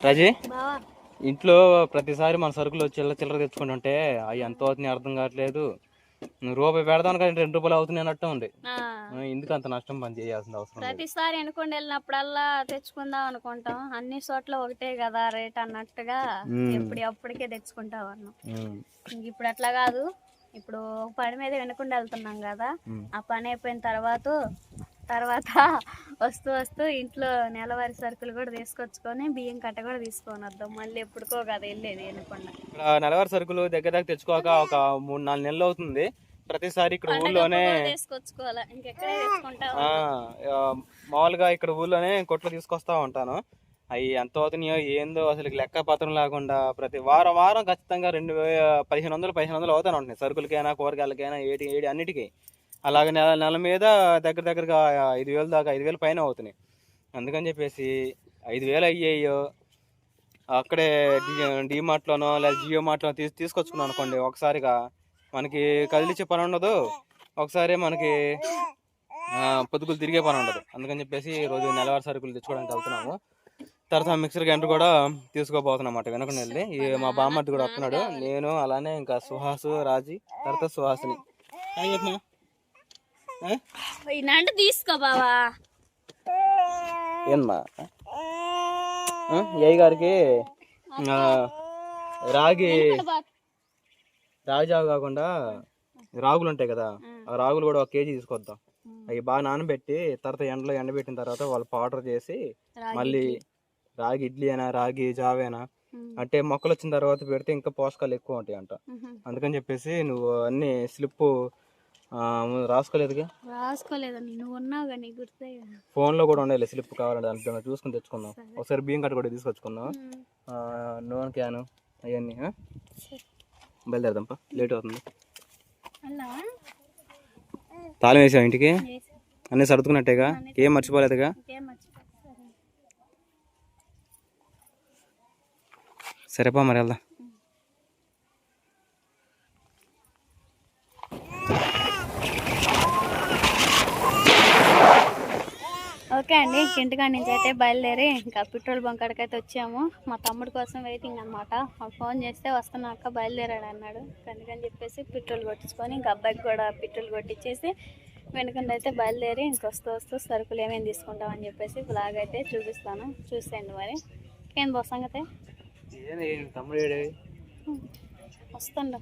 రాజీ? ఇంట్లో ప్రతిసారి మన సరుకులు చిల్లర చిల్లర తెచ్చుకుంటుంటే అవి ఎంత అవుతున్నాయి అర్థం కావట్లేదు. రూపాయి పెడదాను కానీ రెండు రూపాయలు అవుతున్నాయి అన్నట్టు ఉంది. ఎందుకు అంత నష్టం పని చేయాల్సిన అవసరం ప్రతిసారి అనుకోండి వెళ్ళినప్పుడల్లా తెచ్చుకుందాం అనుకుంటాం. అన్ని చోట్ల ఒకటే కదా రేట్ అన్నట్టుగా మ్మ్. ఎప్పుడు అప్పటికే తెచ్చుకుంటా ఇప్పుడు అట్లా కాదు. ఇప్పుడు పని మీద వినకుండా వెళ్తున్నాం కదా. ఆ పని అయిపోయిన తర్వాత తర్వాత వస్తూ వస్తూ ఇంట్లో నెలవారి సరుకులు కూడా తీసుకొచ్చుకొని బియ్యం కట్ట కూడా తీసుకొని వద్దాం. మళ్ళీ ఎప్పుడుకో కదా వెళ్ళేది ఇక్కడ నెలవారి సరుకులు దగ్గర దగ్గర తెచ్చుకోక ఒక మూడు నాలుగు నెలలు అవుతుంది. ప్రతిసారి ఇక్కడ ఊళ్ళోనే మామూలుగా ఇక్కడ ఊళ్ళోనే కొట్లు తీసుకొస్తా ఉంటాను. అవి ఎంత అవుతున్నాయో ఏందో అసలు లెక్క పత్రం లేకుండా ప్రతి వారం వారం ఖచ్చితంగా రెండు పదిహేను వందలు పదిహేను వందలు అవుతానే ఉంటున్నాయి. సరుకులకైనా కూరగాయలకైనా ఏటి ఏడి అన్నిటికీ. అలాగే నెల నెల మీద దగ్గర దగ్గరగా ఐదు వేలు దాకా ఐదు వేలు పైన అవుతున్నాయి. అందుకని చెప్పేసి ఐదు వేలు అయ్యాయో. అక్కడే డీమార్ట్లోనో లేదా జియో మార్ట్లోనో తీసు తీసుకొచ్చుకున్నాం అనుకోండి ఒకసారిగా మనకి కదిలిచ్చే పని ఉండదు. ఒకసారి మనకి పొద్దుకులు పొద్దుగులు తిరిగే పని ఉండదు. అందుకని చెప్పేసి రోజు నెలవారి సరుకులు తెచ్చుకోవడానికి వెళ్తున్నాము. తర్వాత మిక్సర్ గ్రైండర్ కూడా తీసుకోబోతున్నాం అన్నమాట వెనకుండా వెళ్ళి ఈ మా బామ్మర్ది కూడా వస్తున్నాడు. నేను అలానే ఇంకా సుహాసు రాజీ తర్వాత సుహాస్ని. హాయ్ ఈనాడు తీసుకో బావా. ఏమ్మా అయ్య గారికి రాగి రాగి జావ కాకుండా రాగులు ఉంటాయి కదా ఆ రాగులు కూడా ఒక కేజీ తీసుకొద్దాం. అవి బాగా నానబెట్టి తర్వాత ఎండలో ఎండబెట్టిన తర్వాత వాళ్ళు పౌడర్ చేసి మళ్ళీ రాగి ఇడ్లీ అయినా రాగి జావేనా. అంటే మొక్కలు వచ్చిన తర్వాత పెడితే ఇంకా పోషకాలు ఎక్కువ ఉంటాయి అంట. అందుకని చెప్పేసి నువ్వు అన్ని స్లిప్ రాసుకోలేదుగా? రాసుకోలేదండి. నువ్వు ఉన్నావు కానీ గుర్తే కదా. ఫోన్లో కూడా ఉండాలి స్లిప్ కావాలంటే దాంట్లో చూసుకుని తెచ్చుకుందాం. ఒకసారి బియ్యం కట్ట కూడా తీసుకొచ్చుకుందాం నూనె క్యాను అవన్నీ. బయలుదేరదాంపా లేట్ అవుతుంది. తాళం వేసావు ఇంటికి? అన్నీ సర్దుకున్నట్టేగా? ఏం మర్చిపోలేదుగా? సరేపా మరి వెళ్దాం ఓకే అండి ఇంక ఇంటికాడ నుంచి అయితే బయలుదేరి ఇంకా పెట్రోల్ బంక్ కాడికి అయితే వచ్చాము. మా తమ్ముడి కోసం వెయిటింగ్ అనమాట ఫోన్ చేస్తే వస్తున్నాక బయలుదేరాడు అన్నాడు. అందుకని చెప్పేసి పెట్రోల్ కొట్టించుకొని ఇంకా అబ్బాయికి కూడా పెట్రోల్ కొట్టించేసి వెనుకండి అయితే బయలుదేరి ఇంక వస్తూ వస్తూ సరుకులు ఏమేమి తీసుకుంటామని చెప్పేసి బ్లాగ్ అయితే చూపిస్తాను. చూసేయండి మరి. ఏం బో సంగతే? వస్తుండ.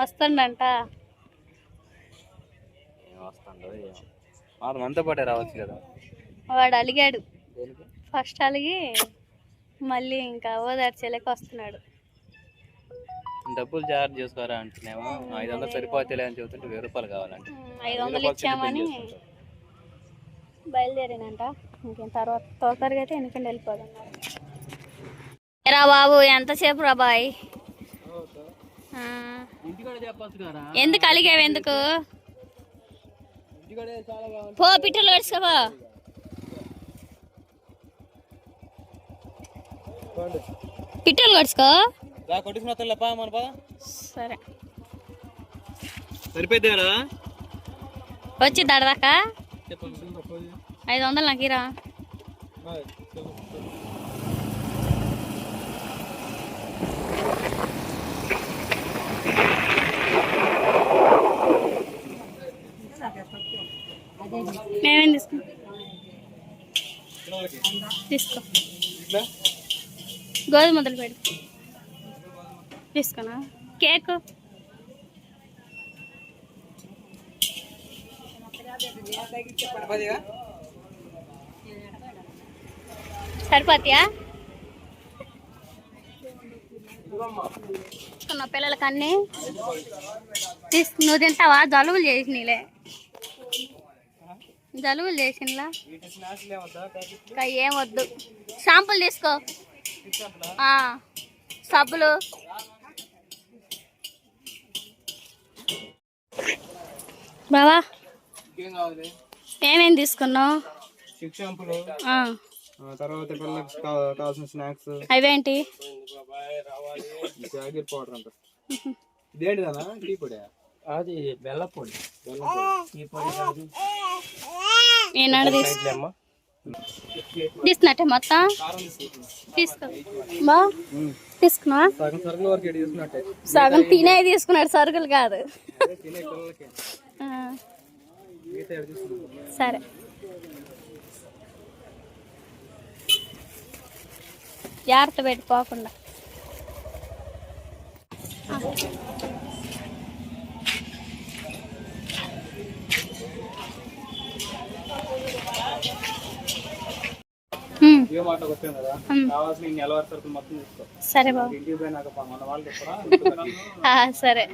వస్తుండంట. వస్తాడు మనతో పాటే రావచ్చు కదా. వాడు అలిగాడు. ఫస్ట్ అలిగి మళ్ళీ ఇంకా ఓదార్చేలేక వస్తున్నాడు. డబ్బులు చార్జ్ చేసుకోరా అంటున్నామో ఐదు వందలు సరిపోతేలే అని చెబుతుంటే వెయ్యి రూపాయలు కావాలంటే. ఐదు వందలు ఇచ్చామని బయలుదేరినంట. ఇంకేం తర్వాత త్వరగా అయితే ఎందుకంటే వెళ్ళిపోదాం. రా బాబు ఎంతసేపు రా బాయ్? ఎందుకు అలిగావు ఎందుకు? పో పిట్టలు కడుచుకోపో పిట్టలు కడుచుకో సరే. సరిపోద్దారా వచ్చి దడదాకా ఐదు వందలు నాకు ఇరా. మేమేం తీసుకో. తీసుకో గోధుమ మొదలు పెడు. తీసుకోనా కేక్. సరిపోతాయా? తీసుకున్న పిల్లలకి అన్ని తీసు నువ్వు తింటావా? జలుబులు చేసినలే. జలుబులు చేసినలా? ఏం వద్దు. షాంపులు తీసుకో. సబ్బులు. బావా ఏం కావాలి ఏమేం తీసుకున్నావు? సిక్స్ షాంపులు ఆ, తర్వాత పిల్లలకు కా- కావాల్సిన స్నాక్స్. అవేంటి? జాగిర్ పౌడర్ అంట. ఇదేంటిదన్నా? టీ పొడి. అది బెల్ల పొడి. బెల్ల పొడి. టీ పొడి కాదు. ఈనాడు తీసుకున్నట్టే మొత్తం? తీసుకో. బా తీసుకున్నా సగం తినే తీసుకున్నాడు సరుకులు కాదు. సరే. జాగ్రత్త పెట్టి పోకుండా. ఏ మాట వచ్చాం కదా. కావాల్సిన నెలవారి సరుకులు మొత్తం తీసుకో. సరే బాబు. ఇంటికి పోయినాక పా- మన వాళ్ళు చెప్పరా? సరే.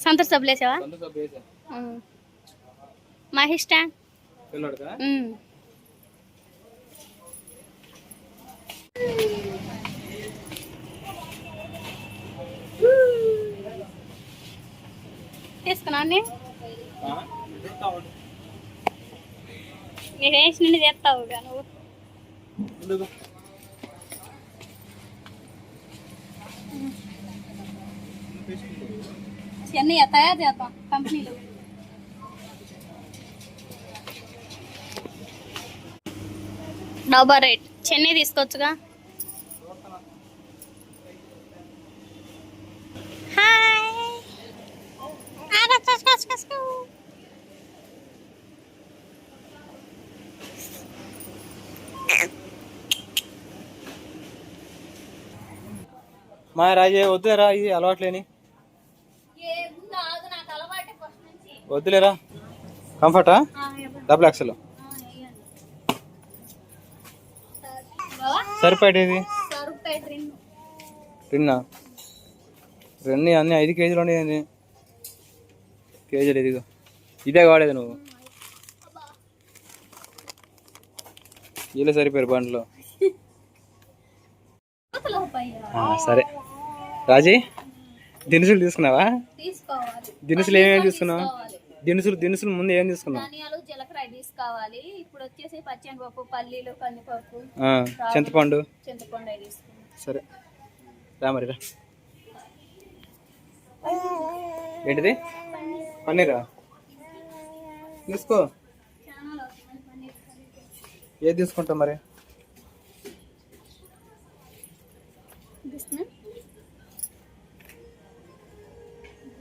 సంతోష్ సబ్బులు వేసావా? సొంత సబ్బు వేసా. మహేష్ స్టాండ్. పిల్లడుగా. తీసుకున్నా అన్నీ? మీరు వేసి నుండి చేస్తావు నువ్వు. ఎందుకు చెన్నై తయారు చేస్తాం? కంపెనీలు. డబ్బా రేట్. చెన్నై తీసుకోవచ్చుగా. హాయ్ ఆరా చస్ చస్ చస్ చస్. మా రాజే వద్దులేరా ఇది అలవాట్లేని. వద్దులేరా కంఫర్టా. డబుల్. బావా, సరిపోయేది సరుకుతాయి రెండు. అన్ని ఐదు కేజీలు ఉండేది కేజీలు ఇదిగో. ఇదే వాడేది నువ్వు. వీళ్ళు సరిపోయారు బండ్లో. సరే. రాజీ దినుసులు తీసుకున్నావా? దినుసులు ఏమేమి తీసుకున్నావు. దినుసులు దినుసులు ముందు ఏం తీసుకున్నావు? జీలకర్ర తీసుకోవాలి. ఇప్పుడు వచ్చేసి పచ్చెనపప్పు పల్లీలు కందిపప్పు చింతపండు. చింతపండు సరే. రా మరి రా. ఏంటిది? పన్నీరా? తీసుకో. ఏది తీసుకుంటావు మరి?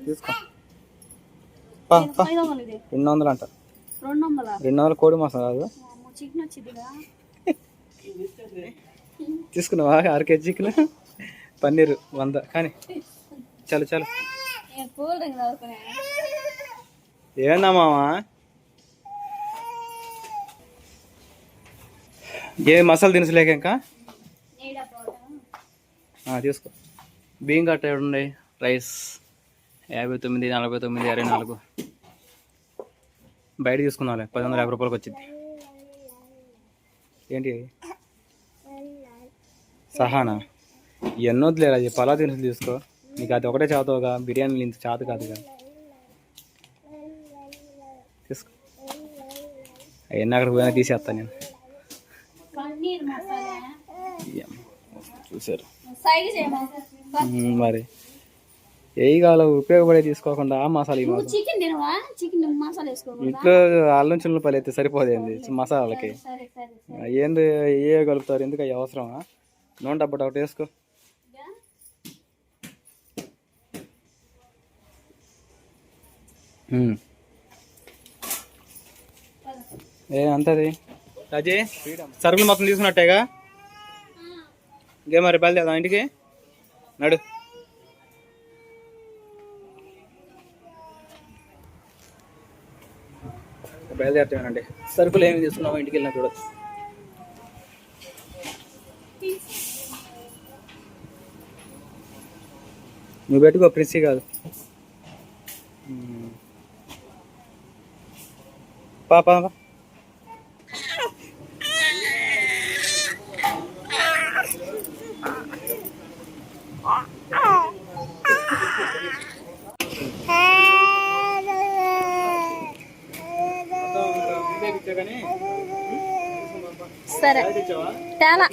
తీసుకో. రెండు వందలు అంట. రెండు వందల కోడి మాసం కాదు. తీసుకున్నావా? అర కేజీ చికెన్? పన్నీరు వంద. కానీ చాలు చాలు. ఏందా మామా? ఏ మసాలా దినుసులేక ఇంకా? తీసుకో. బియ్యం కట్ట ఉన్నాయి రైస్. యాభై తొమ్మిది నలభై తొమ్మిది అరవై నాలుగు. బయట తీసుకున్నాలే పది వందల యాభై రూపాయలకి వచ్చింది. ఏంటి? సహానా? ఎన్నొద్దులేరా పలా దినుసులు తీసుకో. నీకు అది ఒకటే చేతవుగా బిర్యానీ ఇంత చేత కాదుగా తీసుకో. అవన్నీ అక్కడికి పోయినా తీసేస్తాను నేను. చూసారు మరి. ఏ ఉపయోగపడే తీసుకోకుండా ఆ మసాలా చికెన్ తినవా? చికెన్ మసాలా ఇంట్లో అల్లం చిల్లులు పని అయితే సరిపోదేంది మసాలాలకి. సరే సరే సరే. ఏంది ఏ కలుపుతారు ఎందుకు అవి అవసరమా? నూనె డబ్బా ఒకటి వేసుకో. ఏ అంతది. రాజీ సరుకులు మొత్తం తీసుకున్నట్టేగా? ఇంకే మరి బయలుదేరదాం ఇంటికి? నడు. బయలుదేరుతానండి సరుకులు ఏమి తీసుకున్నామో ఇంటికి వెళ్ళినా చూడొచ్చు. నువ్వు పెట్టుకో ప్రిన్సీ కాదు. పాప సరే. తేలా.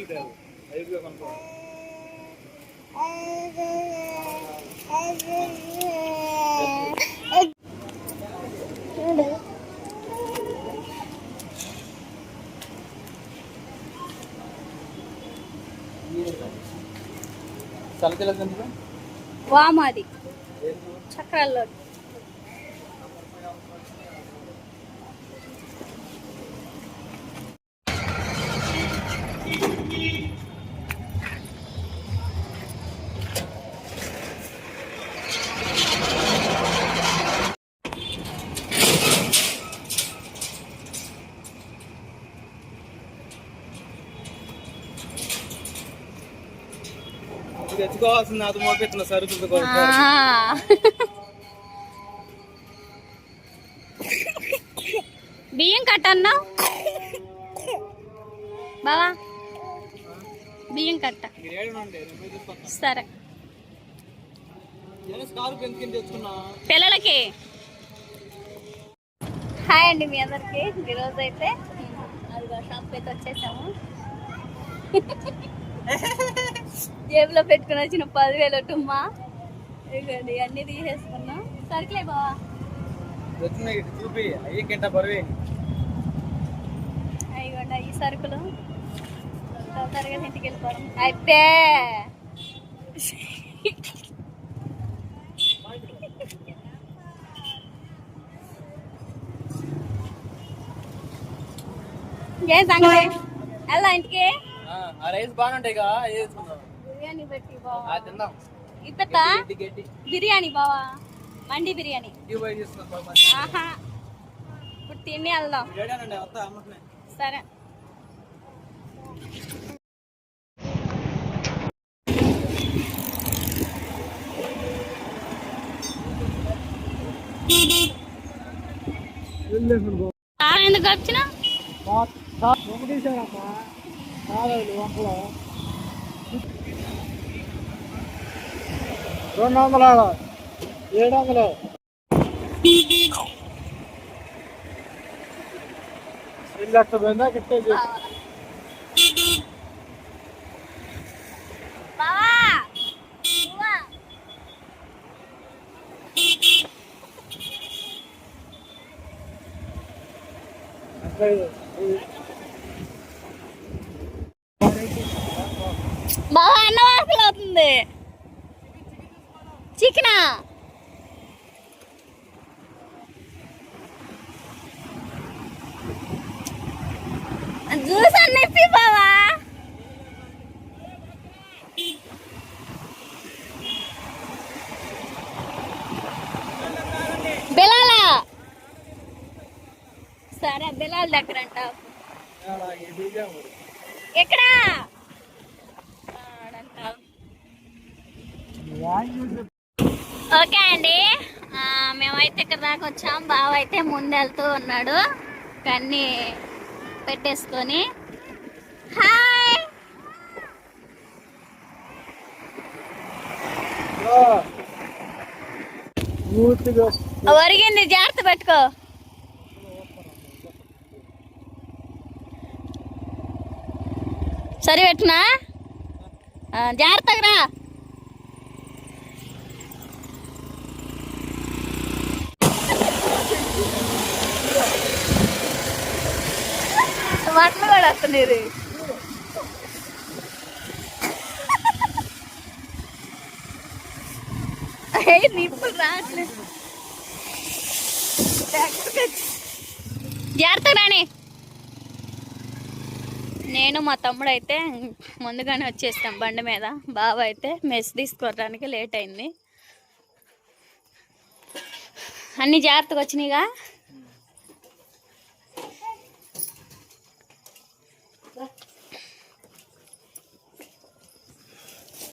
వామాది. చక్రాల్లోకి. తెచ్చుకోవాల్సింది అది మోపెత్తున్న సరుకులు. బియ్యం కట్టన్నా? బావా. బియ్యం కట్ట. సరే. పిల్లలకి. హాయ్ అండి మీ అందరికి. ఈరోజు అయితే షాప్ అయితే వచ్చేసాము. జేబులో పెట్టుకుని వచ్చిన పదివేలు టుమ్మా అన్ని తీసేసుకున్నాం. సరికిలే బావా. చూపి. బరువే అయ్యండి ఈ సరుకులు. తొందరగా ఇంటికి వెళ్ళిపోవడం అయితే ఏ సంగతి? ఎలా ఇంటికి. ఆ రైస్ బాగుంటాయి కదా పెట్టి బావా. ఇప్పతా బిర్యానీ బావా. మండి బిర్యానీ. ఆహా. ఇప్పుడు తిని వెళ్దాం. ఏడానండి వస్తా అమ్మట్లే సరే. కారం ఎందుకు వచ్చిన? రెండు వందల ఏడు వందలు లక్ష పోయిందా కిట్టేది బావా నువ్వా? బావా అన్న వాసన అవుతుంది చికెనా. జ్యూస్ అన్న బావా. బెలాలా. సరే బిలాల దగ్గర అంట. ఎక్కడా? ఓకే అండి. మేమైతే ఇక్కడ దాకా వచ్చాం. బావ అయితే ముందెళ్తూ ఉన్నాడు. కన్నీ పెట్టేసుకొని. హాయ్! ఒరిగింది జాగ్రత్త పెట్టుకో. సరిపెట్టినా? జాగ్రత్తగా రా. బట్టలు కూడా నిప్పులు రావట్లేదు జాగ్రత్త రాని నేను మా తమ్ముడు అయితే ముందుగానే వచ్చేస్తాం బండి మీద. బావ అయితే మెస్ తీసుకోవడానికి లేట్ అయింది. అన్ని జాగ్రత్తగా వచ్చినాయిగా